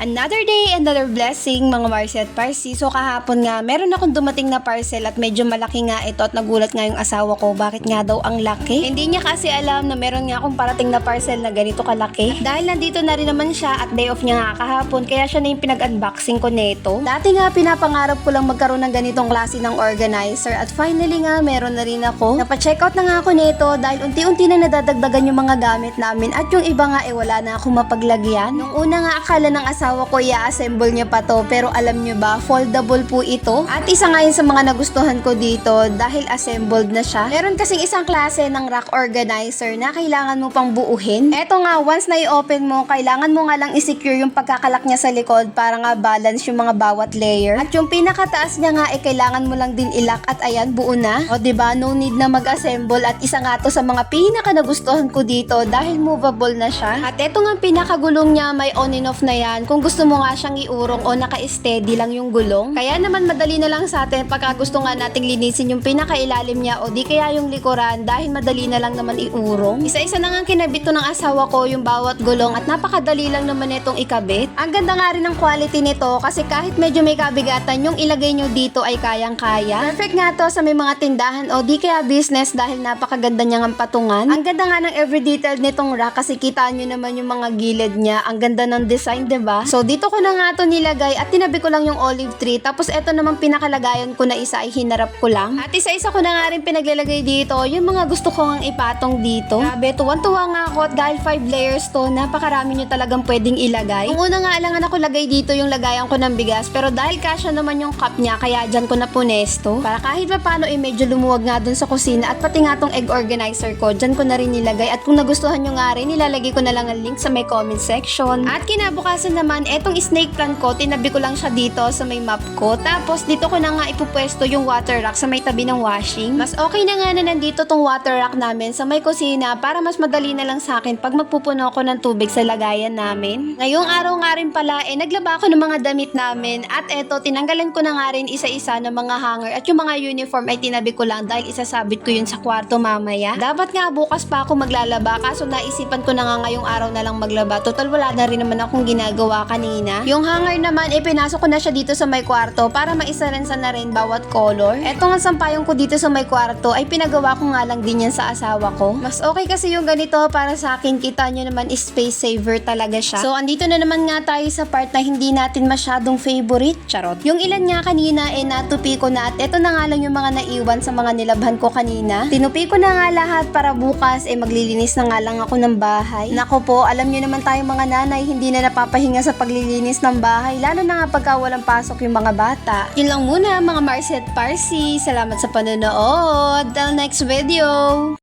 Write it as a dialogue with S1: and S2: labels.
S1: Another day, another blessing mga Marcy at Parsi. So kahapon nga, meron akong dumating na parcel at medyo malaki nga ito at nagulat nga yung asawa ko. Bakit nga daw ang laki? Hindi niya kasi alam na meron nga akong parating na parcel na ganito kalaki. At dahil nandito na rin naman siya at day off niya nga kahapon, kaya siya na yung pinag-unboxing ko nito. Dati nga pinapangarap ko lang magkaroon ng ganitong klase ng organizer at finally nga meron na rin ako. Napa-check out na nga ako nito dahil unti-unti na nadadagdagan yung mga gamit namin at yung iba nga eh wala na akong mapaglagyan. Nung una nga akala ng asawa ko i-assemble niya pa to pero alam niyo ba, foldable po ito. At isa nga yun sa mga nagustuhan ko dito dahil assembled na siya. Meron kasing isang klase ng rack organizer na kailangan mo pang buuhin. Eto nga, once na i-open mo, kailangan mo nga lang i-secure yung pagkakalak niya sa likod para nga balance yung mga bawat layer. At yung pinakataas niya nga eh kailangan mo lang din ilak at ayan, buo na. O ba no need na mag-assemble at isa nga to sa mga pinaka nagustuhan ko dito dahil movable na siya. At eto nga pinakagulong niya, may on and off na yan. Kung gusto mo nga siyang iurong o naka-steady lang yung gulong. Kaya naman madali na lang sa atin pagka gusto nga nating linisin yung pinakailalim niya o di kaya yung likuran dahil madali na lang naman iurong. Isa-isa na nga kinabit to ng asawa ko yung bawat gulong at napakadali lang naman itong ikabit. Ang ganda nga rin ng quality nito kasi kahit medyo may kabigatan yung ilagay nyo dito ay kayang-kaya. Perfect nga to sa may mga tindahan o di kaya business dahil napakaganda niya ng patungan. Ang ganda nga ng every detail nitong rack kasi kita nyo naman yung mga gilid niya. Ang ganda ng design, 'di ba? So dito ko na nga to nilagay at tinabi ko lang yung olive tree. Tapos eto naman pinakalagayan ko na isa ay hinarap ko lang. At isa-isa ko na nga rin pinaglalagay dito yung mga gusto ko ngang ipatong dito. Grabe, tuwan-tuwa nga ako at dahil 5 layers to, napakarami nyo talagang pwedeng ilagay. Kung una nga alangan ako lagay dito yung lagayan ko ng bigas, pero dahil kasya naman yung cup niya, kaya dyan ko na punesto. Para kahit pa paano eh medyo lumuwag nga dun sa kusina at pati nga tong egg organizer ko, dyan ko na rin nilagay. At kung nagustuhan nyo nga rin, nilalagay ko na lang ang link sa may comment section. At kinabukasan naman, etong snake plant ko, tinabi ko lang siya dito sa may map ko. Tapos dito ko na nga ipupwesto yung water rack sa may tabi ng washing. Mas okay na nga na nandito tong water rack namin sa may kusina para mas madali na lang sa akin pag magpupuno ako ng tubig sa lagayan namin. Ngayong araw nga rin pala, eh naglaba ako ng mga damit namin at eto, tinanggalan ko na nga rin isa-isa ng mga hanger at yung mga uniform ay tinabi ko lang dahil isasabit ko yun sa kwarto mamaya. Dapat nga bukas pa ako maglalaba kaso naisipan ko na nga ngayong araw na lang maglaba. Total wala na rin naman akong ginagawa kanina. Yung hanger naman, eh pinasok ko na siya dito sa may kwarto para maisaransa na rin bawat color. Eto nga sampayong ko dito sa may kwarto ay pinagawa ko nga lang din yan sa asawa ko. Mas okay kasi yung ganito para sa akin. Kita nyo naman space saver talaga siya. So andito na naman nga tayo sa part na hindi natin masyadong favorite. Charot. Yung ilan nga kanina eh natupi ko na at eto na nga lang yung mga naiwan sa mga nilabhan ko kanina. Tinupi ko na nga lahat para bukas eh maglilinis na nga lang ako ng bahay. Nako po, alam nyo naman tayong mga nanay hindi na napapahinga sa paglilinis ng bahay lalo na nga pagka walang pasok yung mga bata. Yun lang muna mga Marcy at Parsi. Salamat sa panonood. Till next video!